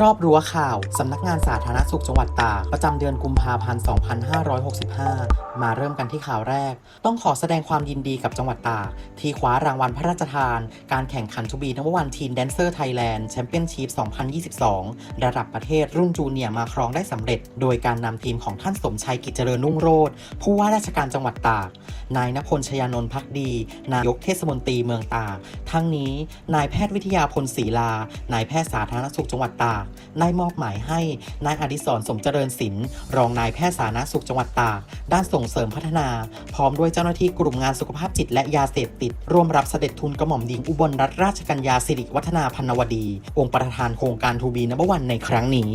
รอบรั้วข่าว สำนักงานสาธารณสุขจังหวัดตาก ประจำเดือนกุมภาพันธ์ 2565 มาเริ่มกันที่ข่าวแรก ต้องขอแสดงความยินดีกับจังหวัดตาก ที่คว้ารางวัลพระราชทาน การแข่งขันทูบีนัมวันทีนแดนเซอร์ไทยแลนด์แชมเปี้ยนชิพ2022 ระดับประเทศรุ่นจูเนียร์มาครองได้สำเร็จ โดยการนำทีมของท่านสมชัยกิจเจริญนุ่งโรธผู้ว่าราชการจังหวัดตาก นายนพลชยานนท์พักดี นายกเทศมนตรีเมืองตาก ทั้งนี้ นายแพทย์วิทยาพลศรีลา นายแพทย์สาธารณสุขจังหวัดตากได้มอบหมายให้นายอดิศรสมเจริญศิลป์รองนายแพทย์สาธารณสุขจังหวัดตาก ด้านส่งเสริมพัฒนา พร้อมด้วยเจ้าหน้าที่กลุ่มงานสุขภาพจิตและยาเสพติด ร่วมรับเสด็จทุนกระหม่อมหญิงอุบลรัตนราชกัญญาสิริวัฒนาพันวดี องค์ประธานโครงการทูบีนับวันในครั้งนี้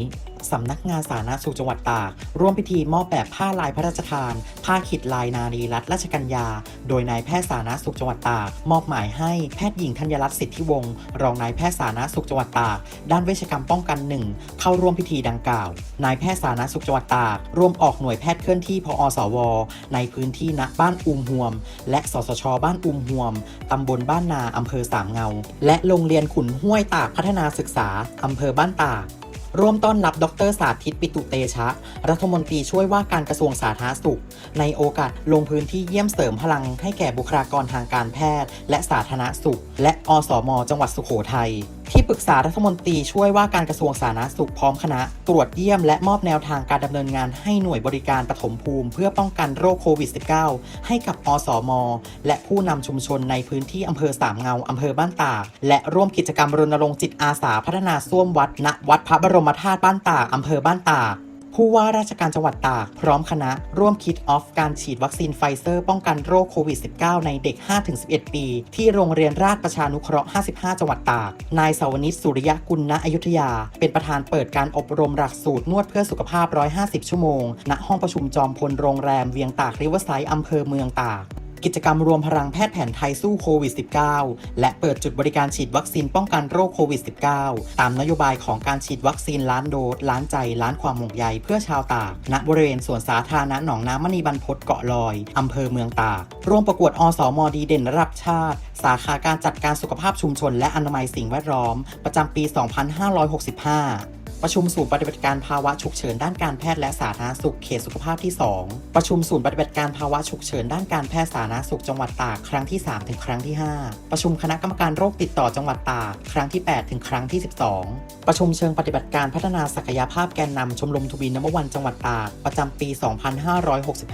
สำนักงานสาธารณสุขจังหวัดตาก ร่วมพิธีมอบแบบผ้าลายพระราชทาน ผ้าขิดลายนารีรัตนราชกัญญา โดยนายแพทย์สาธารณสุขจังหวัดตาก มอบหมายให้แพทย์หญิงธัญรัตน์สิทธิวงศ์รองนายแพทย์สาธารณสุขจังหวัดตาก ด้านเวชกรรมป้องกันหนึ่งเข้าร่วมพิธีดังกล่าว นายแพทย์สาธารณสุขจังหวัดตาก ร่วมออกหน่วยแพทย์เคลื่อนที่พอสว ในพื้นที่ณบ้านอุมหวม และสสช บ้านอุมหวมตำบลบ้านนาอำเภอสามเงา และโรงเรียนขุนห้วยตากพัฒนาศึกษาอำเภอบ้านตาก ร่วมต้อนรับดรสาธิตปิตุเตชะ รัฐมนตรีช่วยว่าการกระทรวงสาธารณสุข ในโอกาสลงพื้นที่เยี่ยมเสริมพลังให้แก่บุคลากรทางการแพทย์ และสาธารณสุข และอสมจังหวัดสุโขทัย ที่ปรึกษารัฐมนตรีช่วยว่าการกระทรวงสาธารณสุขพร้อมคณะ ตรวจเยี่ยมและมอบแนวทางการดำเนินงานให้หน่วยบริการปฐมภูมิ เพื่อป้องกันโรคโควิด -19 ให้กับอสมและผู้นำชุมชนในพื้นที่อำเภอสามเงาอำเภอบ้านตาก และร่วมกิจกรรมรณรงค์จิตอาสาพัฒนาส้วมวัดณวัดพระบรมธาตุบ้านตากอำเภอบ้านตาก ผู้ว่าราชการจังหวัดตาก พร้อมคณะ ร่วมคิดออฟการฉีดวัคซีนไฟเซอร์ป้องกันโรคโควิด -19 ในเด็ก 5-11 ปี ที่โรงเรียนราชประชานุเคราะห์ 55 จังหวัดตาก นายสาวนิตสุริยะกุลณอยุธยา เป็นประธานเปิดการอบรมหลักสูตรนวดเพื่อสุขภาพ 150 ชั่วโมง ณ ห้องประชุมจอมพลโรงแรมเวียงตากริเวอร์ไซด์อำเภอเมืองตาก กิจกรรมรวมพลังแพทย์แผนไทยสู้โควิด -19 และเปิดจุดบริการฉีดวัคซีนป้องกันโรคโควิด -19 ตามนโยบายของการฉีดวัคซีนล้านโดสล้านใจล้านความห่วงใยเพื่อชาวตากณบริเวณสวนสาธารณะหนองน้ำมณีบรรพตเกาะลอยอำเภอเมืองตากร่วมประกวดอสมดีเด่นระดับชาติ สาขาการจัดการสุขภาพชุมชน และอนามัยสิ่งแวดล้อม ประจำปี 2565 ประชุมศูนย์ปฏิบัติการภาวะฉุกเฉินด้านการแพทย์และสาธารณสุขเขตสุขภาพที่ 2 ประชุมศูนย์ปฏิบัติการภาวะฉุกเฉินด้านการแพทย์สาธารณสุขจังหวัดตากครั้งที่ 3 ถึงครั้งที่ 5 ประชุมคณะกรรมการโรคติดต่อจังหวัดตากครั้งที่ 8 ถึงครั้งที่ 12 ประชุมเชิงปฏิบัติการพัฒนาศักยภาพแกนนำชมรมทวีนัมวันจังหวัดตากประจำปี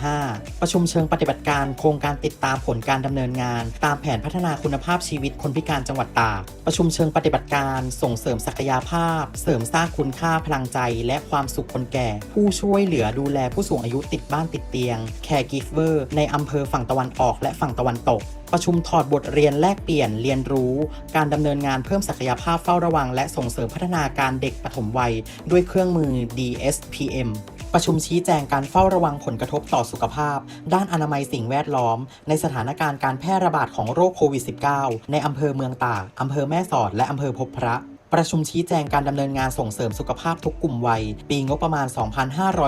2565 ประชุมเชิงปฏิบัติการโครงการติดตามผลการดำเนินงาน ตามแผนพัฒนาคุณภาพชีวิตคนพิการจังหวัดตาก ประชุมเชิงปฏิบัติการส่งเสริมศักยภาพ เสริมสร้างคุณค่าพลังใจและความสุขคนแก่ ผู้ช่วยเหลือดูแลผู้สูงอายุติดบ้านติดเตียง Caregiver ในอำเภอฝั่งตะวันออกและฝั่งตะวันตก ประชุมถอดบทเรียนแลกเปลี่ยนเรียนรู้ การดำเนินงานเพิ่มศักยภาพเฝ้าระวัง และส่งเสริมพัฒนาการเด็กปฐมวัย ด้วยเครื่องมือ DSPM ประชุมชี้แจงการเฝ้าระวังผลกระทบต่อสุขภาพ ด้านอนามัยสิ่งแวดล้อม ในสถานการณ์การแพร่ระบาดของโรคโควิด -19 ในอำเภอเมืองตากอำเภอแม่สอด และอำเภอพบพระ ประชุมชี้แจงการดำเนินงานส่งเสริมสุขภาพทุกกลุ่มวัย ปีงบประมาณ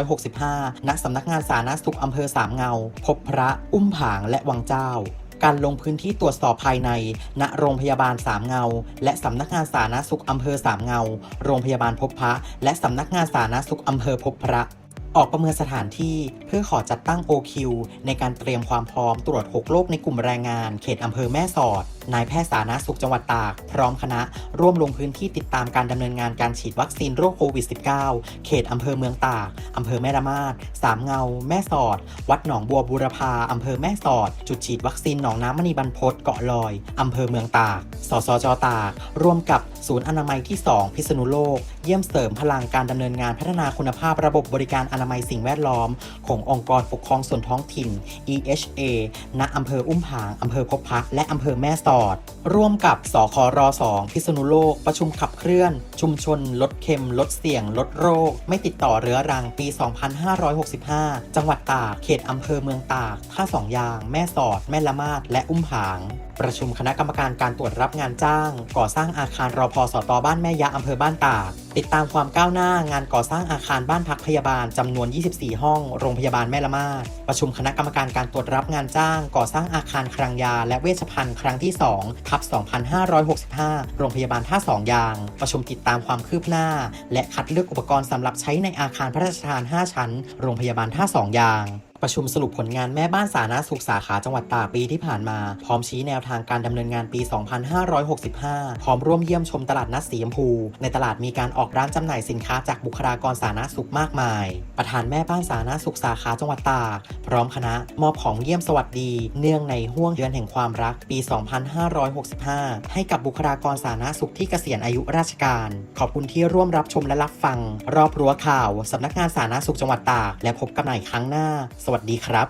2565 ณ สำนักงานสาธารณสุขอำเภอสามเงา พบพระอุ้มผางและวังเจ้า การลงพื้นที่ตรวจสอบภายใน ณ โรงพยาบาลสามเงา และสำนักงานสาธารณสุขอำเภอสามเงา โรงพยาบาลพบพระ และสำนักงานสาธารณสุขอำเภอพบพระออกประเมินสถานที่เพื่อขอจัดตั้ง OQ ในการเตรียมความพร้อมตรวจ 6 โรคในกลุ่มแรงงาน เขตอำเภอแม่สอด นายแพทย์สาธารณสุขจังหวัดตาก พร้อมคณะ ร่วมลงพื้นที่ติดตามการดำเนินงานการฉีดวัคซีนโรคโควิด -19 เขตอำเภอเมืองตากอำเภอแม่ระมาดสามเงา แม่สอด วัดหนองบัวบูรพาอำเภอแม่สอด จุดฉีดวัคซีนหนองน้ำมณีบรรพตเกาะลอยอำเภอเมืองตาก สสจตาก ร่วมกับศูนย์อนามัยที่ 2 พิษณุโลก เยี่ยมเสริมพลังการดำเนินงานพัฒนาคุณภาพระบบบริการอนามัยสิ่งแวดล้อม ขององค์กรปกครองส่วนท้องถิ่น EHA ณอำเภออุ้มผางอำเภอพบพระและอำเภอแม่สอดอดร่วมกับสคร2พิษณุโลก ประชุมขับเคลื่อน ชุมชน ลดเค็ม ลดเสี่ยง ลดโรค ไม่ติดต่อเรื้อรังปี 2565 จังหวัดตาก เขตอำเภอเมืองตาก ท่าสองยาง แม่สอด แม่ละมาด และอุ้มผาง ประชุมคณะกรรมการการตรวจรับงานจ้าง ก่อสร้างอาคารรอพอสตบ้านแม่ยะอำเภอบ้านตาก ติดตามความก้าวหน้างานก่อสร้างอาคารบ้านพักพยาบาลจำนวน 24 ห้อง โรงพยาบาลแม่ละมาด ประชุมคณะกรรมการการตรวจรับงานจ้าง ก่อสร้างอาคารคลังยา และเวชภัณฑ์ครั้งที่ 2ทับ 2565 โรงพยาบาลท่าสองยาง ประชุมติดตามความคืบหน้า และคัดเลือกอุปกรณ์สำหรับใช้ในอาคารพระราชทาน 5 ชั้น โรงพยาบาลท่าสองยาง ประชุมสรุปผลงานแม่บ้านสาธารณสุขสาขาจังหวัดตากปีที่ผ่านมา พร้อมชี้แนวทางการดำเนินงานปี 2565 พร้อมร่วมเยี่ยมชมตลาดนัดสีชมพู ในตลาดมีการออกร้านจำหน่ายสินค้าจากบุคลากรสาธารณสุขมากมาย ประธานแม่บ้านสาธารณสุขสาขาจังหวัดตากพร้อมคณะมอบของเยี่ยมสวัสดี เนื่องในห่วงเดือนแห่งความรักปี 2565 ให้กับบุคลากรสาธารณสุขที่เกษียณอายุราชการ ขอบคุณที่ร่วมรับชมและรับฟัง รอบรั้วข่าวสำนักงานสาธารณสุขจังหวัดตากและพบกันใหม่ครั้งหน้าสวัสดีครับ